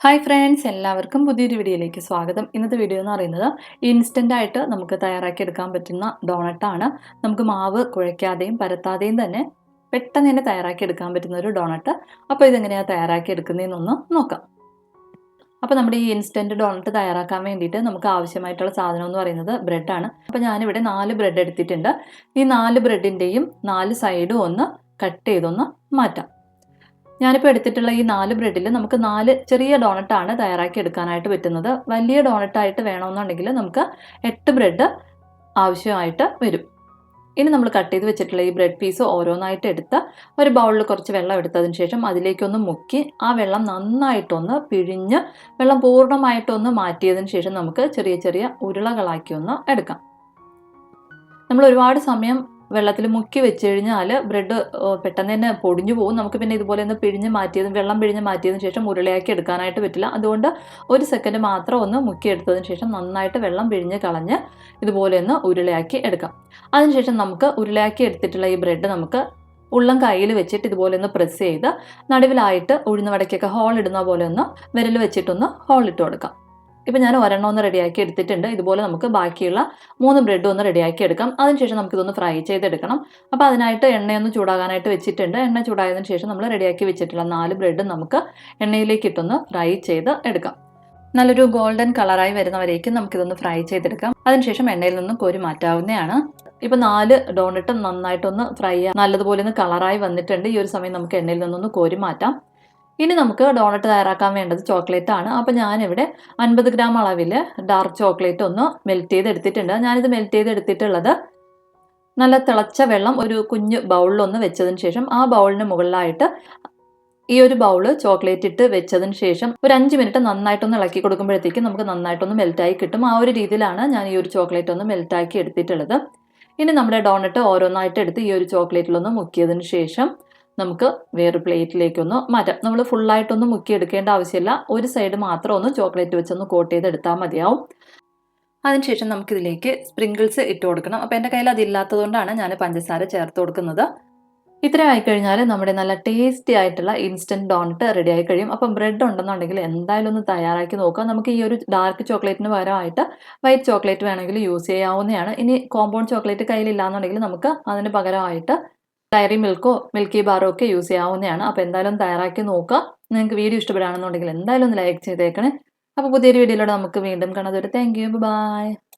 Hi friends എല്ലാവർക്കും പുതിയൊരു വീഡിയോയിലേക്ക് സ്വാഗതം. ഇന്നത്തെ വീഡിയോ എന്ന് പറയുന്നത് ഇൻസ്റ്റന്റ് ആയിട്ട് നമുക്ക് തയ്യാറാക്കി എടുക്കാൻ പറ്റുന്ന ഡോണട്ടാണ് നമുക്ക് മാവ് കുഴയ്ക്കാതെയും പരത്താതെയും തന്നെ പെട്ടെന്ന് തന്നെ തയ്യാറാക്കി എടുക്കാൻ പറ്റുന്ന ഒരു ഡോണട്ട് അപ്പോൾ ഇതെങ്ങനെയാണ് തയ്യാറാക്കി എടുക്കുന്നതെന്നൊന്ന് നോക്കാം. അപ്പോൾ നമ്മുടെ ഈ ഇൻസ്റ്റന്റ് ഡോണട്ട് തയ്യാറാക്കാൻ വേണ്ടിയിട്ട് നമുക്ക് ആവശ്യമായിട്ടുള്ള സാധനം എന്ന് പറയുന്നത് ബ്രെഡാണ് അപ്പോൾ ഞാനിവിടെ നാല് ബ്രെഡ് എടുത്തിട്ടുണ്ട്. ഈ നാല് ബ്രെഡിന്റെയും നാല് സൈഡും ഒന്ന് കട്ട് ചെയ്തൊന്ന് മാറ്റാം. ഞാനിപ്പോൾ എടുത്തിട്ടുള്ള ഈ നാല് ബ്രെഡിൽ നമുക്ക് നാല് ചെറിയ ഡോണറ്റാണ് തയ്യാറാക്കി എടുക്കാനായിട്ട് പറ്റുന്നത്. വലിയ ഡോണറ്റായിട്ട് വേണമെന്നുണ്ടെങ്കിൽ നമുക്ക് എട്ട് ബ്രെഡ് ആവശ്യമായിട്ട് വരും. ഇനി നമ്മൾ കട്ട് ചെയ്ത് വെച്ചിട്ടുള്ള ഈ ബ്രെഡ് പീസ് ഓരോന്നായിട്ട് എടുത്ത് ഒരു ബൗളിൽ കുറച്ച് വെള്ളം എടുത്തതിന് ശേഷം അതിലേക്കൊന്ന് മുക്കി ആ വെള്ളം നന്നായിട്ടൊന്ന് പിഴിഞ്ഞ് വെള്ളം പൂർണമായിട്ടൊന്ന് മാറ്റിയതിന് ശേഷം നമുക്ക് ചെറിയ ചെറിയ ഉരുളകളാക്കി ഒന്ന് എടുക്കാം. നമ്മൾ ഒരുപാട് സമയം വെള്ളത്തിൽ മുക്കി വെച്ച് കഴിഞ്ഞാൽ ബ്രെഡ് പെട്ടെന്ന് തന്നെ പൊടിഞ്ഞു പോകും. നമുക്ക് പിന്നെ ഇതുപോലെ ഒന്ന് പിഴിഞ്ഞ് മാറ്റിയതും വെള്ളം പിഴിഞ്ഞ് മാറ്റിയതിന് ശേഷം ഉരുളയാക്കി എടുക്കാനായിട്ട് പറ്റില്ല. അതുകൊണ്ട് ഒരു സെക്കൻഡ് മാത്രം ഒന്ന് മുക്കി എടുത്തതിന് ശേഷം നന്നായിട്ട് വെള്ളം പിഴിഞ്ഞ് കളഞ്ഞ് ഇതുപോലെ ഒന്ന് ഉരുളയാക്കി എടുക്കാം. അതിനുശേഷം നമുക്ക് ഉരുളയാക്കി എടുത്തിട്ടുള്ള ഈ ബ്രെഡ് നമുക്ക് ഉള്ളം കയ്യിൽ വെച്ചിട്ട് ഇതുപോലെ ഒന്ന് പ്രസ് ചെയ്ത് നടുവിലായിട്ട് ഉഴുന്ന വടക്കൊക്കെ ഹോൾ ഇടുന്ന പോലെ ഒന്ന് വിരൽ വെച്ചിട്ടൊന്ന് ഹോൾ ഇട്ട് കൊടുക്കാം. ഇപ്പം ഞാൻ ഒരെണ്ണം ഒന്ന് റെഡിയാക്കി എടുത്തിട്ടുണ്ട്. ഇതുപോലെ നമുക്ക് ബാക്കിയുള്ള മൂന്ന് ബ്രെഡ് ഒന്ന് റെഡിയാക്കി എടുക്കാം. അതിനുശേഷം നമുക്കിതൊന്ന് ഫ്രൈ ചെയ്തെടുക്കണം. അപ്പോൾ അതിനായിട്ട് എണ്ണയൊന്ന് ചൂടാകാനായിട്ട് വെച്ചിട്ടുണ്ട്. എണ്ണ ചൂടായതിനു ശേഷം നമ്മൾ റെഡിയാക്കി വെച്ചിട്ടുള്ള നാല് ബ്രെഡ് നമുക്ക് എണ്ണയിലേക്ക് ഇട്ടൊന്ന് ഫ്രൈ ചെയ്ത് എടുക്കാം. നല്ലൊരു ഗോൾഡൻ കളറായി വരുന്നവരേക്കും നമുക്കിതൊന്ന് ഫ്രൈ ചെയ്തെടുക്കാം. അതിനുശേഷം എണ്ണയിൽ നിന്നും കോരി മാറ്റാവുന്നതാണ്. ഇപ്പൊ നാല് ഡോണിട്ട് നന്നായിട്ടൊന്ന് ഫ്രൈ നല്ലതുപോലെ ഒന്ന് കളറായി വന്നിട്ടുണ്ട്. ഈ ഒരു സമയം നമുക്ക് എണ്ണയിൽ നിന്നൊന്ന് കോരി മാറ്റാം. ഇനി നമുക്ക് ഡോണറ്റ് തയ്യാറാക്കാൻ വേണ്ടത് ചോക്ലേറ്റ് ആണ്. അപ്പോൾ ഞാനിവിടെ അൻപത് ഗ്രാം അളവിൽ ഡാർക്ക് ചോക്ലേറ്റ് ഒന്ന് മെൽറ്റ് ചെയ്ത് എടുത്തിട്ടുണ്ട് ഞാനിത് മെൽറ്റ് ചെയ്ത് എടുത്തിട്ടുള്ളത് നല്ല തിളച്ച വെള്ളം ഒരു കുഞ്ഞ് ബൗളിലൊന്ന് വെച്ചതിന് ശേഷം ആ ബൗളിന് മുകളിലായിട്ട് ഈ ഒരു ബൗൾ ചോക്ലേറ്റ് ഇട്ട് വെച്ചതിന് ശേഷം ഒരു അഞ്ച് മിനിറ്റ് നന്നായിട്ടൊന്ന് ഇളക്കി കൊടുക്കുമ്പോഴത്തേക്കും നമുക്ക് നന്നായിട്ടൊന്ന് മെൽറ്റായി കിട്ടും. ആ ഒരു രീതിയിലാണ് ഞാൻ ഈ ഒരു ചോക്ലേറ്റ് ഒന്ന് മെൽറ്റാക്കി എടുത്തിട്ടുള്ളത്. ഇനി നമ്മുടെ ഡോണറ്റ് ഓരോന്നായിട്ട് എടുത്ത് ഈ ഒരു ചോക്ലേറ്റിലൊന്ന് മുക്കിയതിന് ശേഷം നമുക്ക് വേറെ പ്ലേറ്റിലേക്കൊന്ന് മാറ്റാം. നമ്മൾ ഫുള്ളായിട്ടൊന്നും മുക്കി എടുക്കേണ്ട ആവശ്യമില്ല. ഒരു സൈഡ് മാത്രം ഒന്ന് ചോക്ലേറ്റ് വെച്ചൊന്ന് കോട്ട് ചെയ്തെടുത്താൽ മതിയാവും. അതിനുശേഷം നമുക്കിതിലേക്ക് സ്പ്രിങ്കിൾസ് ഇട്ട് കൊടുക്കണം. അപ്പോൾ എന്റെ കയ്യിൽ അതില്ലാത്തതുകൊണ്ടാണ് ഞാൻ പഞ്ചസാര ചേർത്ത് കൊടുക്കുന്നത്. ഇത്ര ആയിക്കഴിഞ്ഞാൽ നമ്മുടെ നല്ല ടേസ്റ്റി ആയിട്ടുള്ള ഇൻസ്റ്റന്റ് ഡോണറ്റ് റെഡി ആയി കഴിയും. അപ്പം ബ്രെഡ് ഉണ്ടെന്നുണ്ടെങ്കിൽ എന്തായാലും ഒന്ന് തയ്യാറാക്കി നോക്കാം നമുക്ക് ഈ ഒരു ഡാർക്ക് ചോക്ലേറ്റിന് പകരമായിട്ട് വൈറ്റ് ചോക്ലേറ്റ് വേണമെങ്കിൽ യൂസ് ചെയ്യാവുന്നതാണ്. ഇനി കോമ്പൗണ്ട് ചോക്ലേറ്റ് കയ്യിലില്ലാന്നുണ്ടെങ്കിൽ നമുക്ക് അതിന് പകരമായിട്ട് ഡയറി മിൽക്കോ മിൽക്കി ബാറോ ഒക്കെ യൂസ് ചെയ്യാവുന്നതാണ്. അപ്പോൾ എന്തായാലും തയ്യാറാക്കി നോക്കുക. നിങ്ങൾക്ക് വീഡിയോ ഇഷ്ടപ്പെടുകയാണെന്നുണ്ടെങ്കിൽ എന്തായാലും ഒന്ന് ലൈക്ക് ചെയ്തേക്കണേ. അപ്പോൾ പുതിയൊരു വീഡിയോയിലൂടെ നമുക്ക് വീണ്ടും കാണാതൊരു താങ്ക് യു ബൈ